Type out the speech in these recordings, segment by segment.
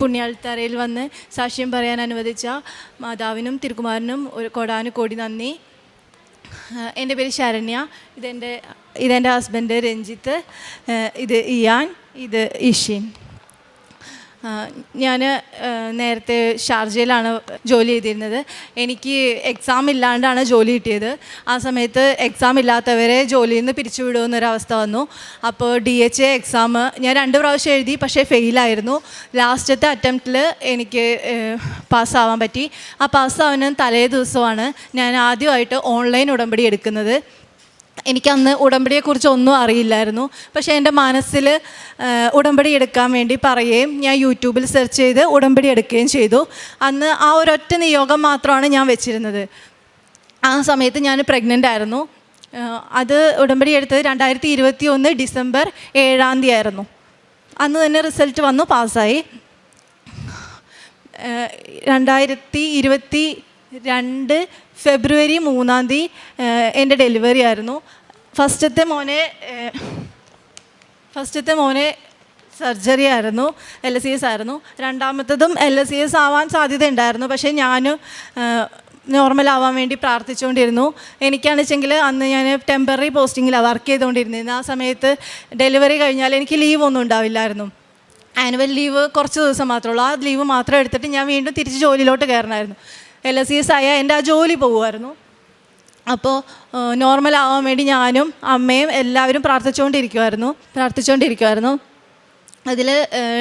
പുണ്യാൾത്തറയിൽ വന്ന് സാക്ഷ്യം പറയാൻ അനുവദിച്ച മാതാവിനും തിരുകുമാരനും ഒരു കോടാനുകോടി നന്ദി. ആഹ് എന്റെ പേര് ശരണ്യ. ഇതെന്റെ ഇതെന്റെ ഹസ്ബൻഡ് രഞ്ജിത്ത്. ഇത് ഇയാൻ ഇത് ഇഷിൻ. ഞാൻ നേരത്തെ ഷാർജയിലാണ് ജോലി ചെയ്തിരുന്നത്. എനിക്ക് എക്സാം ഇല്ലാണ്ടാണ് ജോലി കിട്ടിയത്. ആ സമയത്ത് എക്സാം ഇല്ലാത്തവരെ ജോലിയിൽ നിന്ന് പിരിച്ചുവിടുമെന്നൊരവസ്ഥ വന്നു. അപ്പോൾ ഡി എച്ച് എ എക്സാം ഞാൻ രണ്ട് പ്രാവശ്യം എഴുതി പക്ഷേ ഫെയിലായിരുന്നു ലാസ്റ്റത്തെ അറ്റംപ്റ്റിൽ എനിക്ക് പാസ്സാവാൻ പറ്റി. ആ പാസ്സാവുന്ന തലേ ദിവസമാണ്. ഞാൻ ആദ്യമായിട്ട് ഓൺലൈൻ ഉടമ്പടി എടുക്കുന്നത്. എനിക്കന്ന് ഉടമ്പടിയെക്കുറിച്ച് ഒന്നും അറിയില്ലായിരുന്നു. പക്ഷേ എന്റെ മനസ്സിൽ ഉടമ്പടി എടുക്കാൻ വേണ്ടി പറയുകയും ഞാൻ യൂട്യൂബിൽ സെർച്ച് ചെയ്ത് ഉടമ്പടി എടുക്കുകയും ചെയ്തു. അന്ന് ആ ഒരൊറ്റ നിയോഗം മാത്രമാണ് ഞാൻ വെച്ചിരുന്നത്. ആ സമയത്ത് ഞാൻ പ്രഗ്നന്റ് ആയിരുന്നു. അത് ഉടമ്പടി എടുത്തത് രണ്ടായിരത്തി ഇരുപത്തി ഒന്ന് ഡിസംബർ ഏഴാം തീയതി ആയിരുന്നു അന്ന് തന്നെ റിസൾട്ട് വന്നു പാസ്സായി. രണ്ടായിരത്തി ഇരുപത്തി രണ്ട് ഫെബ്രുവരി മൂന്നാം തീയതി എന്റെ ഡെലിവറി ആയിരുന്നു. ഫസ്റ്റത്തെ മോനെ ഫസ്റ്റത്തെ മോനെ സർജറി ആയിരുന്നു എൽ എസ് സി എസ് ആയിരുന്നു. രണ്ടാമത്തതും എൽ എസ് സി എസ് ആവാൻ സാധ്യത ഉണ്ടായിരുന്നു പക്ഷേ ഞാൻ നോർമൽ ആവാൻ വേണ്ടി പ്രാർത്ഥിച്ചുകൊണ്ടിരുന്നു. എനിക്കാണെന്ന് വെച്ചെങ്കിൽ അന്ന് ഞാൻ ടെമ്പററി പോസ്റ്റിങ്ങിലാണ് വർക്ക് ചെയ്തുകൊണ്ടിരുന്നത് ആ സമയത്ത് ഡെലിവറി കഴിഞ്ഞാൽ എനിക്ക് ലീവ് ഒന്നും ഉണ്ടാവില്ലായിരുന്നു. ആനുവൽ ലീവ് കുറച്ച് ദിവസം മാത്രമേ ഉള്ളൂ. ആ ലീവ് മാത്രം എടുത്തിട്ട് ഞാൻ വീണ്ടും തിരിച്ച് ജോലിയിലോട്ട് കയറണമായിരുന്നു എൽ എസ് സി എസ് ആയ എന്റെ ആ ജോലി പോകുമായിരുന്നു അപ്പോൾ നോർമൽ ആവാൻ വേണ്ടി ഞാനും അമ്മയും എല്ലാവരും പ്രാർത്ഥിച്ചുകൊണ്ടിരിക്കുമായിരുന്നു പ്രാർത്ഥിച്ചുകൊണ്ടിരിക്കുമായിരുന്നു അതിൽ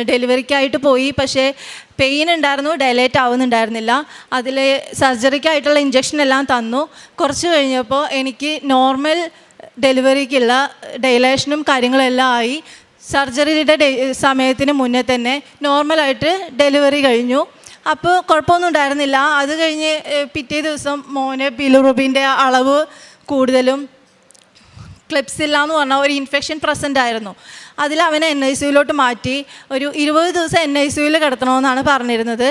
ഡെലിവറിക്കായിട്ട് പോയി. പക്ഷേ പെയിൻ ഉണ്ടായിരുന്നു ഡയലേറ്റ് ആവുന്നുണ്ടായിരുന്നില്ല. അതിൽ സർജറിക്കായിട്ടുള്ള ഇഞ്ചക്ഷൻ എല്ലാം തന്നു. കുറച്ച് കഴിഞ്ഞപ്പോൾ എനിക്ക് നോർമൽ ഡെലിവറിക്കുള്ള ഡയലേഷനും കാര്യങ്ങളെല്ലാം ആയി. സർജറിയുടെ സമയത്തിന് മുന്നേ തന്നെ നോർമലായിട്ട് ഡെലിവറി കഴിഞ്ഞു. അപ്പോൾ കുഴപ്പമൊന്നും ഉണ്ടായിരുന്നില്ല. അത് കഴിഞ്ഞ് പിറ്റേ ദിവസം മോന് ബിലുറുബിന്റെ അളവ് കൂടുതലും ക്ലിപ്സില്ല എന്ന് പറഞ്ഞ ഒരു ഇൻഫെക്ഷൻ പ്രസന്റ് ആയിരുന്നു. അതിൽ അവനെ എൻ ഐ സിയിലോട്ട് മാറ്റി. ഒരു ഇരുപത് ദിവസം എൻ ഐ സിയിൽ കിടത്തണമെന്നാണ് പറഞ്ഞിരുന്നത്.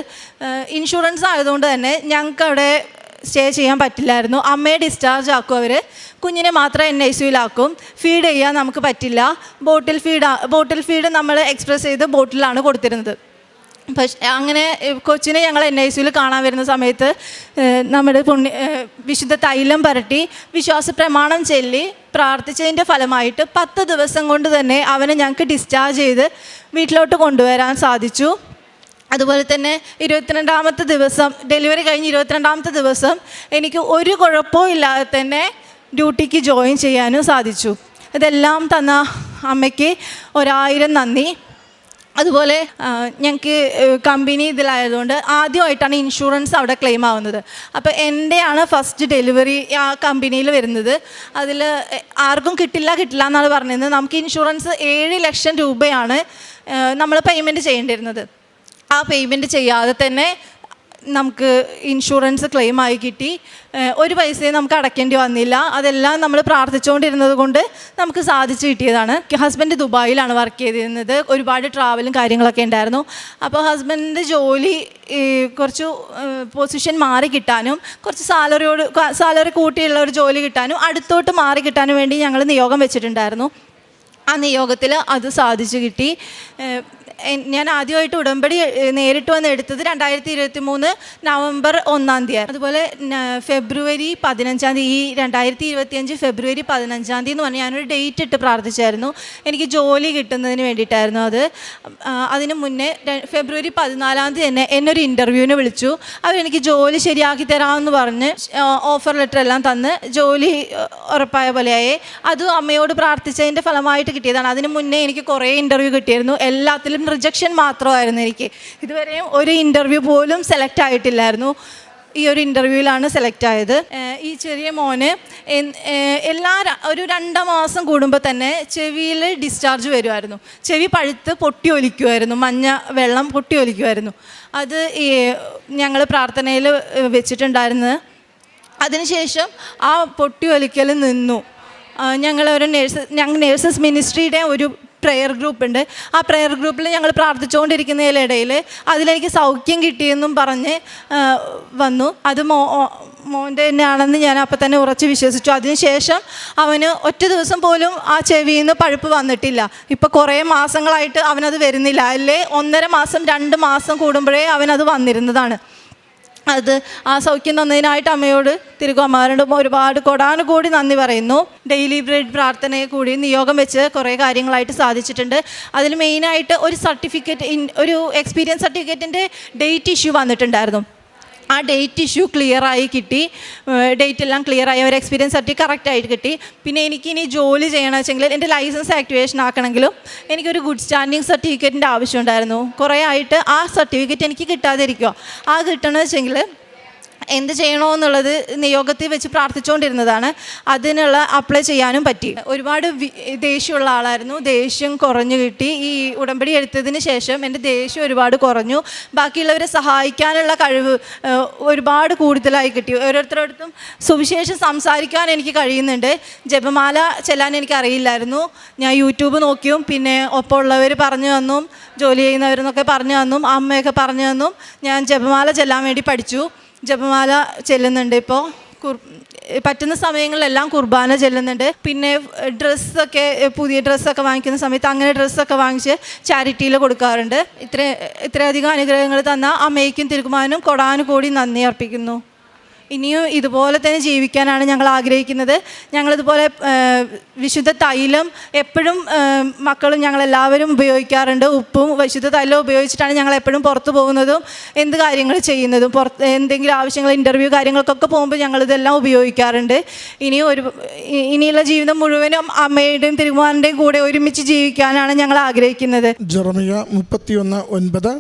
ഇൻഷുറൻസ് ആയതുകൊണ്ട് തന്നെ ഞങ്ങൾക്ക് അവിടെ സ്റ്റേ ചെയ്യാൻ പറ്റില്ലായിരുന്നു. അമ്മയെ ഡിസ്ചാർജ് ആക്കും അവർ കുഞ്ഞിനെ മാത്രം എൻ ഐ സിയിലാക്കും ഫീഡ് ചെയ്യാൻ നമുക്ക് പറ്റില്ല. ബോട്ടിൽ ഫീഡ് ബോട്ടിൽ ഫീഡ് നമ്മൾ എക്സ്പ്രസ് ചെയ്ത് ബോട്ടിലാണ് കൊടുത്തിരുന്നത്. പക്ഷേ അങ്ങനെ കൊച്ചിനെ ഞങ്ങൾ എൻ ഐ സിയിൽ കാണാൻ വരുന്ന സമയത്ത് നമ്മുടെ പുണ്യ വിശുദ്ധ തൈലം പരട്ടി വിശ്വാസ പ്രമാണം ചൊല്ലി പ്രാർത്ഥിച്ചതിന്റെ ഫലമായിട്ട് പത്ത് ദിവസം കൊണ്ട് തന്നെ അവനെ ഞങ്ങൾക്ക് ഡിസ്ചാർജ് ചെയ്ത് വീട്ടിലോട്ട് കൊണ്ടുവരാൻ സാധിച്ചു. അതുപോലെ തന്നെ ഇരുപത്തിരണ്ടാമത്തെ ദിവസം ഡെലിവറി കഴിഞ്ഞ് ഇരുപത്തിരണ്ടാമത്തെ ദിവസം എനിക്ക് ഒരു കുഴപ്പവും ഇല്ലാതെ തന്നെ ഡ്യൂട്ടിക്ക് ജോയിൻ ചെയ്യാനും സാധിച്ചു. ഇതെല്ലാം തന്ന അമ്മയ്ക്ക് ഒരായിരം നന്ദി. അതുപോലെ ഞങ്ങൾക്ക് കമ്പനി ഇതിലായതുകൊണ്ട് ആദ്യമായിട്ടാണ് ഇൻഷുറൻസ് അവിടെ ക്ലെയിം ആവുന്നത്. അപ്പോൾ എന്റെയാണ് ഫസ്റ്റ് ഡെലിവറി ആ കമ്പനിയിൽ വരുന്നത്. അതിൽ ആർക്കും കിട്ടില്ല കിട്ടില്ല എന്നാണ് പറഞ്ഞത് നമുക്ക് ഇൻഷുറൻസ് ഏഴ് ലക്ഷം രൂപയാണ് നമ്മൾ പേയ്മെന്റ് ചെയ്യേണ്ടിയിരുന്നത്. ആ പേയ്മെന്റ് ചെയ്യാതെ തന്നെ നമുക്ക് ഇൻഷുറൻസ് ക്ലെയിം ആയി കിട്ടി. ഒരു പൈസയും നമുക്ക് അടയ്ക്കേണ്ടി വന്നില്ല. അതെല്ലാം നമ്മൾ പ്രാർത്ഥിച്ചുകൊണ്ടിരുന്നത് കൊണ്ട് നമുക്ക് സാധിച്ചു കിട്ടിയതാണ്. ഹസ്ബൻഡ് ദുബായിലാണ് വർക്ക് ചെയ്തിരുന്നത്. ഒരുപാട് ട്രാവലും കാര്യങ്ങളൊക്കെ ഉണ്ടായിരുന്നു. അപ്പോൾ ഹസ്ബൻഡിന്റെ ജോലി കുറച്ച് പൊസിഷൻ മാറി കിട്ടാനും കുറച്ച് സാലറിയോട് സാലറി കൂട്ടിയുള്ള ഒരു ജോലി കിട്ടാനും അടുത്തോട്ട് മാറി കിട്ടാനും വേണ്ടി ഞങ്ങൾ നിയോഗം വെച്ചിട്ടുണ്ടായിരുന്നു. ആ നിയോഗത്തിൽ അത് സാധിച്ചു കിട്ടി. ഞാൻ ആദ്യമായിട്ട് ഉടമ്പടി നേരിട്ട് വന്ന് എടുത്തത് രണ്ടായിരത്തി ഇരുപത്തി മൂന്ന് നവംബർ ഒന്നാം തീയതി. അതുപോലെ ഫെബ്രുവരി പതിനഞ്ചാം തീയതി ഈ രണ്ടായിരത്തി ഇരുപത്തിയഞ്ച് ഫെബ്രുവരി പതിനഞ്ചാം തീയതി എന്ന് പറഞ്ഞാൽ ഞാനൊരു ഡേറ്റ് ഇട്ട് പ്രാർത്ഥിച്ചായിരുന്നു. എനിക്ക് ജോലി കിട്ടുന്നതിന് വേണ്ടിയിട്ടായിരുന്നു അത്. അതിന് മുന്നേ ഫെബ്രുവരി പതിനാലാം തീയതി തന്നെ എന്നൊരു ഇന്റർവ്യൂവിന് വിളിച്ചു. അവരെനിക്ക് ജോലി ശരിയാക്കി തരാമെന്ന് പറഞ്ഞ് ഓഫർ ലെറ്റർ എല്ലാം തന്ന് ജോലി ഉറപ്പായ പോലെയായി. അതും അമ്മയോട് പ്രാർത്ഥിച്ചതിന്റെ ഫലമായിട്ട് കിട്ടിയതാണ്. അതിന് മുന്നേ എനിക്ക് കുറേ ഇന്റർവ്യൂ കിട്ടിയിരുന്നു. എല്ലാത്തിലും റിജക്ഷൻ മാത്രമായിരുന്നു എനിക്ക്. ഇതുവരെയും ഒരു ഇന്റർവ്യൂ പോലും സെലക്ട് ആയിട്ടില്ലായിരുന്നു. ഈ ഒരു ഇന്റർവ്യൂവിലാണ് സെലക്ട് ആയത്. ഈ ചെറിയ മോന് എല്ലാ ഒരു രണ്ടാം മാസം കൂടുമ്പോൾ തന്നെ ചെവിയിൽ ഡിസ്ചാർജ് വരുമായിരുന്നു ചെവി പഴുത്ത് പൊട്ടി ഒലിക്കുമായിരുന്നു മഞ്ഞ വെള്ളം പൊട്ടി ഒലിക്കുമായിരുന്നു അത് ഈ ഞങ്ങൾ പ്രാർത്ഥനയിൽ വെച്ചിട്ടുണ്ടായിരുന്നത്. അതിനുശേഷം ആ പൊട്ടി ഒലിക്കൽ നിന്നു. ഞങ്ങൾ ഒരു നേഴ്സ് ഞങ്ങൾ നേഴ്സസ് മിനിസ്ട്രിയുടെ ഒരു പ്രെയർ ഗ്രൂപ്പ് ഉണ്ട്. ആ പ്രെയർ ഗ്രൂപ്പിൽ ഞങ്ങൾ പ്രാർത്ഥിച്ചുകൊണ്ടിരിക്കുന്നതിലിടയിൽ അതിലെനിക്ക് സൗഖ്യം കിട്ടിയെന്നും പറഞ്ഞ് വന്നു. അത് മോ മോന്റെ തന്നെയാണെന്ന് ഞാൻ അപ്പം തന്നെ ഉറച്ച് വിശ്വസിച്ചു. അതിനുശേഷം അവന് ഒറ്റ ദിവസം പോലും ആ ചെവിയിൽ നിന്ന് പഴുപ്പ് വന്നിട്ടില്ല. ഇപ്പോൾ കുറേ മാസങ്ങളായിട്ട് അവനത് വരുന്നില്ല. അല്ലേ? ഒന്നര മാസം രണ്ട് മാസം കൂടുമ്പോഴേ അവനത് വന്നിരുന്നതാണ്. അത് ആ സൗഖ്യം തന്നതിനായിട്ട് അമ്മയോട് തിരുകുമാരോട് ഒരുപാട് കൊടാനുകൂടി നന്ദി പറയുന്നു. ഡെയിലി ബ്രെഡ് പ്രാർത്ഥനയെ കൂടി നിയോഗം വെച്ച് കുറേ കാര്യങ്ങളായിട്ട് സാധിച്ചിട്ടുണ്ട്. അതിൽ മെയിനായിട്ട് ഒരു സർട്ടിഫിക്കറ്റ് ഒരു എക്സ്പീരിയൻസ് സർട്ടിഫിക്കറ്റിന്റെ ഡേറ്റ് ഇഷ്യൂ വന്നിട്ടുണ്ടായിരുന്നു. ആ ഡേറ്റ് ഇഷ്യൂ ക്ലിയർ ആയി കിട്ടി. ഡേറ്റ് എല്ലാം ക്ലിയർ ആയി. ഒരു എക്സ്പീരിയൻസ് സർട്ടിഫിക്കറ്റ് കറക്റ്റായിട്ട് കിട്ടി. പിന്നെ എനിക്ക് ഇനി ജോലി ചെയ്യണമെന്ന് വെച്ചെങ്കിൽ എന്റെ ലൈസൻസ് ആക്ടിവേഷൻ ആക്കണമെങ്കിലും എനിക്കൊരു ഗുഡ് സ്റ്റാൻഡിങ് സർട്ടിഫിക്കറ്റിന്റെ ആവശ്യമുണ്ടായിരുന്നു കുറേ ആയിട്ട് ആ സർട്ടിഫിക്കറ്റ് എനിക്ക് കിട്ടാതിരിക്കുക ആ കിട്ടണമെന്ന് വെച്ചെങ്കിൽ എന്ത് ചെയ്യണമെന്നുള്ളത് നിയോഗത്തിൽ വെച്ച് പ്രാർത്ഥിച്ചുകൊണ്ടിരുന്നതാണ്. അതിനുള്ള അപ്ലൈ ചെയ്യാനും പറ്റി. ഒരുപാട് ദേഷ്യമുള്ള ആളായിരുന്നു. ദേഷ്യം കുറഞ്ഞു കിട്ടി. ഈ ഉടമ്പടി എടുത്തതിന് ശേഷം എന്റെ ദേഷ്യം ഒരുപാട് കുറഞ്ഞു. ബാക്കിയുള്ളവരെ സഹായിക്കാനുള്ള കഴിവ് ഒരുപാട് കൂടുതലായി കിട്ടി. ഓരോരുത്തരോടത്തും സുവിശേഷം സംസാരിക്കാൻ എനിക്ക് കഴിയുന്നുണ്ട്. ജപമാല ചെല്ലാൻ എനിക്ക് അറിയില്ലായിരുന്നു. ഞാൻ യൂട്യൂബ് നോക്കിയും പിന്നെ ഒപ്പമുള്ളവർ പറഞ്ഞു തന്നും ജോലി ചെയ്യുന്നവരെന്നൊക്കെ പറഞ്ഞു തന്നും അമ്മയൊക്കെ പറഞ്ഞു തന്നും ഞാൻ ജപമാല ചെല്ലാൻ വേണ്ടി പഠിച്ചു. ജപമാല ചെല്ലുന്നുണ്ട് ഇപ്പോൾ പറ്റുന്ന സമയങ്ങളിലെല്ലാം കുർബാന ചെല്ലുന്നുണ്ട്. പിന്നെ ഡ്രസ്സൊക്കെ പുതിയ ഡ്രസ്സൊക്കെ വാങ്ങിക്കുന്ന സമയത്ത് അങ്ങനെ ഡ്രസ്സൊക്കെ വാങ്ങിച്ച് ചാരിറ്റിയിൽ കൊടുക്കാറുണ്ട്. ഇത്ര ഇത്രയധികം അനുഗ്രഹങ്ങൾ തന്ന അമ്മയ്ക്കും തിരുക്കുമാനും കൊടാനും കൂടി നന്ദി അർപ്പിക്കുന്നു. ഇനിയും ഇതുപോലെ തന്നെ ജീവിക്കാനാണ് ഞങ്ങൾ ആഗ്രഹിക്കുന്നത്. ഞങ്ങളിതുപോലെ വിശുദ്ധ തൈലം എപ്പോഴും മക്കളും ഞങ്ങളെല്ലാവരും ഉപയോഗിക്കാറുണ്ട്. ഉപ്പും വിശുദ്ധ തൈലം ഉപയോഗിച്ചിട്ടാണ് ഞങ്ങൾ എപ്പോഴും പുറത്തു പോകുന്നതും എന്ത് കാര്യങ്ങൾ ചെയ്യുന്നതും പുറത്ത് എന്തെങ്കിലും ആവശ്യങ്ങൾ ഇന്റർവ്യൂ കാര്യങ്ങൾക്കൊക്കെ പോകുമ്പോൾ ഞങ്ങളിതെല്ലാം ഉപയോഗിക്കാറുണ്ട്. ഇനി ഒരു ഇനിയുള്ള ജീവിതം മുഴുവനും അമ്മയുടെയും തിരുമാറിന്റെയും കൂടെ ഒരുമിച്ച് ജീവിക്കാനാണ് ഞങ്ങൾ ആഗ്രഹിക്കുന്നത്. ജെറമിയ മുപ്പത്തിയൊന്ന് ഒൻപത്.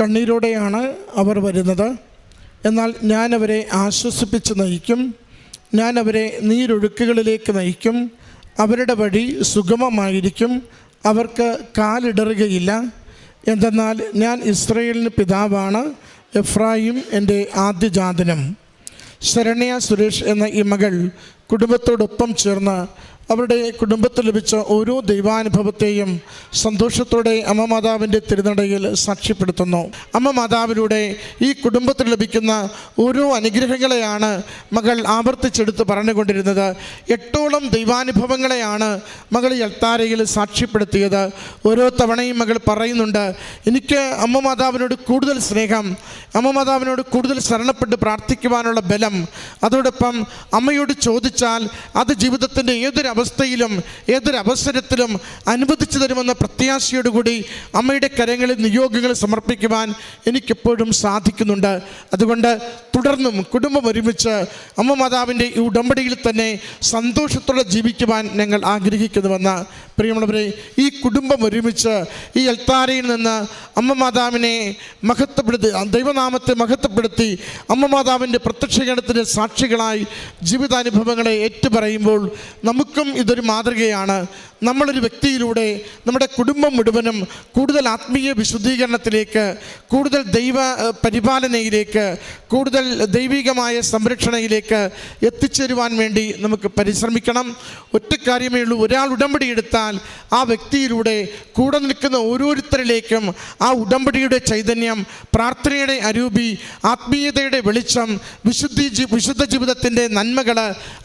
കണ്ണീരോടെയാണ് അവർ വരുന്നത്. എന്നാൽ ഞാൻ അവരെ ആശ്വസിപ്പിച്ച് നയിക്കും. ഞാൻ അവരെ നീരൊഴുക്കുകളിലേക്ക് നയിക്കും. അവരുടെ വഴി സുഗമമായിരിക്കും. അവർക്ക് കാലിടറുകയില്ല. എന്തെന്നാൽ ഞാൻ ഇസ്രയേലിന് പിതാവാണ്. എഫ്രായിം എന്റെ ആദ്യജാതനം. ശരണ്യ സുരേഷ് എന്ന ഈ മകൾ കുടുംബത്തോടൊപ്പം ചേർന്ന് അവരുടെ കുടുംബത്തിൽ ലഭിച്ച ഓരോ ദൈവാനുഭവത്തെയും സന്തോഷത്തോടെ അമ്മ മാതാവിന്റെ തിരുനടയിൽ സാക്ഷ്യപ്പെടുത്തുന്നു. അമ്മ മാതാവിലൂടെ ഈ കുടുംബത്തിൽ ലഭിക്കുന്ന ഓരോ അനുഗ്രഹങ്ങളെയാണ് മകൾ ആവർത്തിച്ചെടുത്ത് പറഞ്ഞുകൊണ്ടിരുന്നത്. എട്ടോളം ദൈവാനുഭവങ്ങളെയാണ് മകൾ ഈ അൽത്താരയിൽ സാക്ഷ്യപ്പെടുത്തിയത്. ഓരോ തവണയും മകൾ പറയുന്നുണ്ട് എനിക്ക് അമ്മ മാതാവിനോട് കൂടുതൽ സ്നേഹം അമ്മ മാതാവിനോട് കൂടുതൽ ശരണപ്പെട്ട് പ്രാർത്ഥിക്കുവാനുള്ള ബലം അതോടൊപ്പം അമ്മയോട് ചോദിച്ചാൽ അത് ജീവിതത്തിന്റെ ഏതൊരവസ്ഥയിലും ഏതൊരവസരത്തിലും അനുവദിച്ചു തരുമെന്ന പ്രത്യാശയോടുകൂടി അമ്മയുടെ കരങ്ങളിൽ നിയോഗങ്ങൾ സമർപ്പിക്കുവാൻ എനിക്കെപ്പോഴും സാധിക്കുന്നുണ്ട്. അതുകൊണ്ട് തുടർന്നും കുടുംബം ഒരുമിച്ച് അമ്മ മാതാവിന്റെ ഈ ഉടമ്പടിയിൽ തന്നെ സന്തോഷത്തോടെ ജീവിക്കുവാൻ ഞങ്ങൾ ആഗ്രഹിക്കുന്നുവെന്ന് പ്രിയമുള്ളവരെ ഈ കുടുംബം ഒരുമിച്ച് ഈ എൽത്താരയിൽ നിന്ന് അമ്മ മാതാവിനെ മഹത്വപ്പെടുത്തി ദൈവനാമത്തെ മഹത്വപ്പെടുത്തി അമ്മ മാതാവിന്റെ പ്രത്യക്ഷീകരണത്തിന്റെ സാക്ഷികളായി ജീവിതാനുഭവങ്ങളെ ഏറ്റുപറയുമ്പോൾ നമുക്കും ഇതൊരു മാതൃകയാണ്. നമ്മളൊരു വ്യക്തിയിലൂടെ നമ്മുടെ കുടുംബം മുഴുവനും കൂടുതൽ ആത്മീയ വിശുദ്ധീകരണത്തിലേക്ക് കൂടുതൽ ദൈവ പരിപാലനയിലേക്ക് കൂടുതൽ ദൈവികമായ സംരക്ഷണയിലേക്ക് എത്തിച്ചേരുവാൻ വേണ്ടി നമുക്ക് പരിശ്രമിക്കണം. ഒറ്റക്കാര്യമേ ഉള്ളൂ ഒരാൾ ഉടമ്പടി എടുത്താൽ ആ വ്യക്തിയിലൂടെ കൂടെ നിൽക്കുന്ന ഓരോരുത്തരിലേക്കും ആ ഉടമ്പടിയുടെ ചൈതന്യം പ്രാർത്ഥനയുടെ അരൂപി ആത്മീയതയുടെ വെളിച്ചം വിശുദ്ധി വിശുദ്ധ ജീവിതത്തിന്റെ നന്മകൾ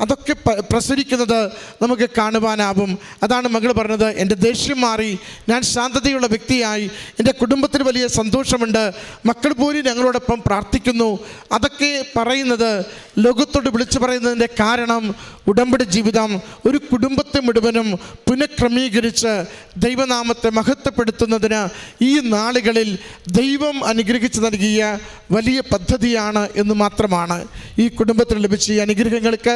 അതൊക്കെ പ്രസരിക്കുന്നത് നമുക്ക് കാണുവാനാവും. അതാണ് മകൾ പറഞ്ഞത് എന്റെ ദേഷ്യം മാറി ഞാൻ ശാന്തതയുള്ള വ്യക്തിയായി എന്റെ കുടുംബത്തിന് വലിയ സന്തോഷമുണ്ട് മക്കൾ പോലും ഞങ്ങളോടൊപ്പം പ്രാർത്ഥിക്കുന്നു. അതൊക്കെ പറയുന്നത് ലോകത്തോട് വിളിച്ചു പറയുന്നതിന്റെ കാരണം ഉടമ്പടി ജീവിതം ഒരു കുടുംബത്തെ മുഴുവനും പുനഃക്രമീകരിച്ച് ദൈവനാമത്തെ മഹത്വപ്പെടുത്തുന്നതിന് ഈ നാളുകളിൽ ദൈവം അനുഗ്രഹിച്ചു നൽകിയ വലിയ പദ്ധതിയാണ് എന്ന് മാത്രമാണ് ഈ കുടുംബത്തിന് ലഭിച്ച ഈ അനുഗ്രഹങ്ങൾക്ക്